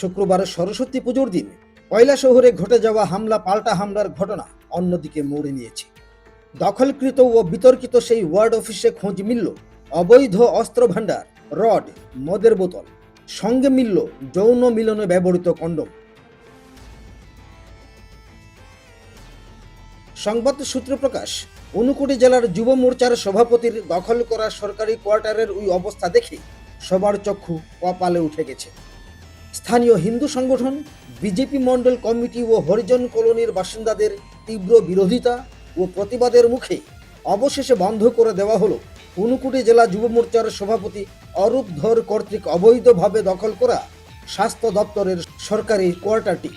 শুক্রবার সরস্বতী পুজোর দিন কয়লা শহরে ঘটে যাওয়া হামলা, পাল্টা হামলার ঘটনা অন্যদিকে মোড়ে নিয়েছে। দখলকৃত ও বিতর্কিত সেই ওয়ার্ড অফিসে খোঁজ মিলল অবৈধ অস্ত্র ভাণ্ডার রড, মদের বোতল। সঙ্গে মিলল যৌন মিলনে ব্যবহৃত কন্ডম। সংবাদ সূত্র প্রকাশ অনুকুটি জেলার যুব মোর্চার সভাপতির দখল করা সরকারি কোয়ার্টারের ওই অবস্থা দেখে সবার চক্ষু কপালে উঠে গেছে। স্থানীয় হিন্দু সংগঠন, বিজেপি মণ্ডল কমিটি ও হরিজন কলোনির বাসিন্দাদের তীব্র বিরোধিতা ও প্রতিবাদের মুখে অবশেষে বন্ধ করে দেওয়া হলো। ঊনকুটি জেলা যুব মোর্চার সভাপতি অরূপ ধর কর্তৃক অবৈধভাবে দখল করা স্বাস্থ্য দপ্তরের সরকারি কোয়ার্টারটি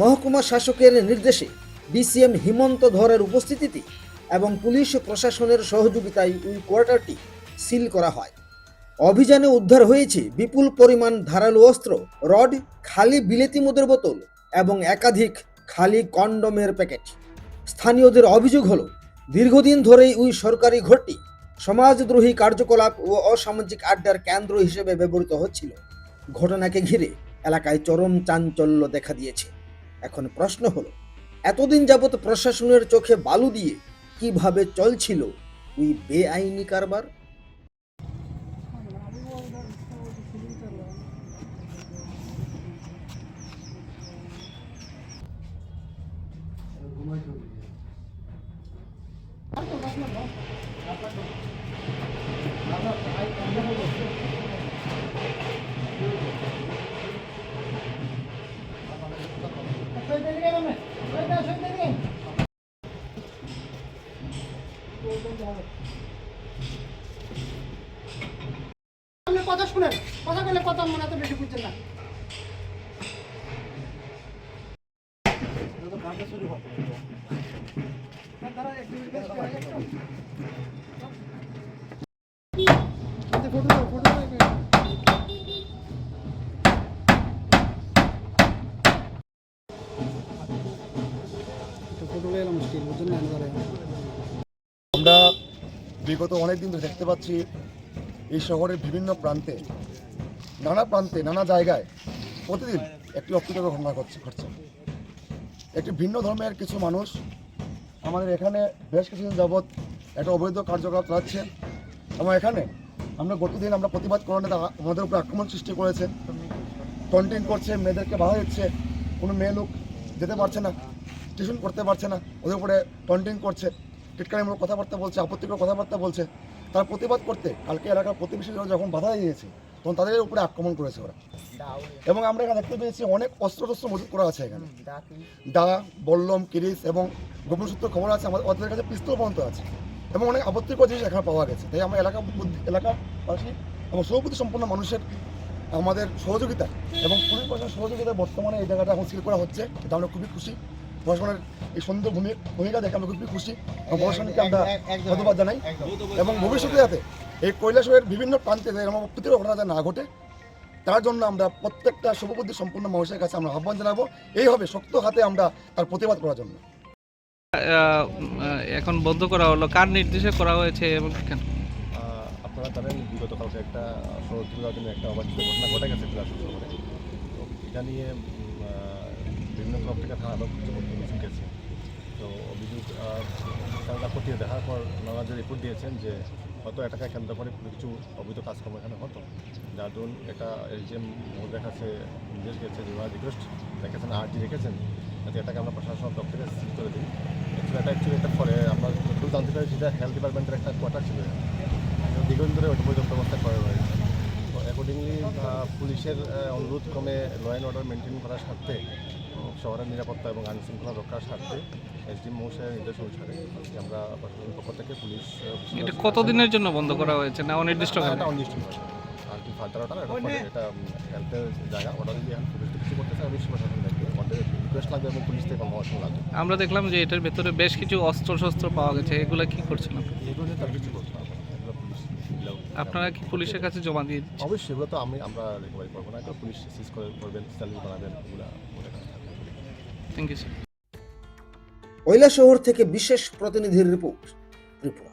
মহকুমা শাসকের নির্দেশে ডিসিএম হিমন্ত ধরের উপস্থিতিতে এবং পুলিশ প্রশাসনের সহযোগিতায় ওই কোয়ার্টারটি সিল করা হয়। অভিযানে উদ্ধার হয়েছে বিপুল পরিমাণ ধারালো অস্ত্র, রড, খালি বিলেতি মদের বোতল এবং একাধিক খালি কন্ডমের প্যাকেট। স্থানীয়দের অভিযোগ হলো, দীর্ঘদিন ধরেই ওই সরকারি ঘরটি সমাজদ্রোহী কার্যকলাপ ও অসামাজিক আড্ডার কেন্দ্র হিসেবে ব্যবহৃত হচ্ছিল। ঘটনাকে ঘিরে এলাকায় চরম চাঞ্চল্য দেখা দিয়েছে। এখন প্রশ্ন হলো, এতদিন যাবৎ প্রশাসনের চোখে বালু দিয়ে কীভাবে চলছিল ওই বেআইনি কারবার? Suéltale, dígame. Suéltale, suéltale. কথা শুনেন, কথা বলে কথা মনে এত বেশি বুঝছেন না। আমরা বিগত অনেক দিন ধরে দেখতে পাচ্ছি এই শহরের বিভিন্ন প্রান্তে, নানা প্রান্তে, নানা জায়গায় প্রতিদিন একটি অপ্রীতকর ঘটনা ঘটছে ঘটছে। একটি ভিন্ন ধর্মের কিছু মানুষ আমাদের এখানে বেশ কিছুদিন যাবৎ একটা অবৈধ কার্যকলাপ চালাচ্ছে এবং এখানে আমরা গতদিন আমরা প্রতিবাদ করলে আমাদের উপর আক্রমণ সৃষ্টি করেছে টন্টিং করছে, মেয়েদেরকে বাধা দিচ্ছে, কোনো মেয়ে লোক যেতে পারছে না টিউশন করতে পারছে না, ওদের উপরে টন্টিং করছে, টিটকারিমূলক কথাবার্তা বলছে, আপত্তিকর কথাবার্তা বলছে। তার প্রতিবাদ করতে কালকে এলাকার প্রতিবেশীরা যখন বাধা দিয়েছে, তখন তাদের উপরে আক্রমণ করেছে ওরা। এবং আমরা এখানে দেখতে পেয়েছি অনেক অস্ত্র টস্ত্র মজুত করা আছে এখানে। দা, বল্লম, কিরিস এবং গোপন সূত্র খবর আছে, আমাদের ওদের কাছে পিস্তল পর্যন্ত আছে। এবং অনেক আপত্তিকর জিনিস এখানে পাওয়া গেছে। তাই আমরা এলাকা এলাকাবাসী এবং সৌপতি সম্পন্ন মানুষের আমাদের সহযোগিতা এবং পুলিশ প্রশাসনের সহযোগিতায় বর্তমানে এই জায়গাটা এখন সিল করা হচ্ছে, এটা আমরা খুবই খুশি। প্রশাসনের এই সুন্দর ভূমি- ভূমিকা দেখে আমরা খুবই খুশি। এবং প্রশাসনকে আমরা ধন্যবাদ জানাই। এবং ভবিষ্যতে যাতে এই কৈলাসের বিভিন্ন প্রান্তে এরকম অপ্রীতিকর ঘটনা যাতে না ঘটে তার জন্য আমরা প্রত্যেকটা শুভবুদ্ধি সম্পন্ন মানুষের কাছে আমরা আহ্বান জানাব। এইভাবে শক্ত হাতে আমরা তার প্রতিবাদ করার জন্য। এখন বন্ধ করা হলো। কার নির্দেশে করা হয়েছে এবং কেন? আপনারা জানেন বিগত কালকে একটা সরস্বতী পূজার দিনে একটা অবাঞ্ছিত ঘটনা ঘটে গেছে ক্লাস এটা নিয়ে বিভিন্ন ক্লাব থেকে থানা অভিযোগ গেছে। তো অভিযোগ তারা খতিয়ে দেখার পর ওনারা যে রিপোর্ট দিয়েছেন যে হয়তো এটাকে কেন্দ্র করে কিছু অবৈধ কাজকর্ম এখানে হতো। যার দরুন এটা এই যে মহোদয়ের কাছে নির্দেশ গেছে যে ওনারা রিকোয়েস্ট রেখেছেন আরটি রেখেছেন। যাতে এটাকে আমরা প্রশাসন তরফ থেকে সিল করে দিই। অ্যাকচুয়ালি এটা অ্যাকচুয়ালি এটা পরে আমরা যতটুকু জানতে পারি যেটা হেলথ ডিপার্টমেন্টের একটা কোয়ার্টার ছিল। দীর্ঘদিন ধরে ওইটা পর্যন্ত ব্যবস্থা করা রয়েছে। অ্যাকর্ডিংলি পুলিশের অনুরোধ ক্রমে ল অ্যান্ড অর্ডার মেনটেন করার স্বার্থে শহরের নিরাপত্তা এবং আইন শৃঙ্খলা রক্ষার স্বার্থে এসডি মহাশয়ের নির্দেশ অনুসারে আমরা প্রশাসনের পক্ষ থেকে পুলিশ এটা কতদিনের জন্য বন্ধ করা হয়েছে? না অনির্দিষ্ট এটা অনির্দিষ্ট আর কি ফার্দার অর্ডার এটা পরে হেলথের জায়গা যদি এখন পুলিশ কিছু করতে চায় অবশ্যই প্রশাসন দেখবে আমাদের রিকোয়েস্ট লাগবে এবং পুলিশ থেকে কনফার্মেশন লাগবে আমরা দেখলাম যে এটার ভেতরে বেশ কিছু অস্ত্র শস্ত্র পাওয়া গেছে। এগুলো কি করছেন আপনারা? এগুলো তার কিছু করতে আপনারা কি পুলিশের কাছে জমা দিয়ে? অবশ্যই এগুলো তো আমি আমরা রিকভারি করব না। পুলিশ সিজ করে করবেন স্যালারি বানাবেন এগুলো থ্যাংক ইউ স্যার শহর থেকে বিশেষ প্রতিনিধির রিপোর্ট ত্রিপুরা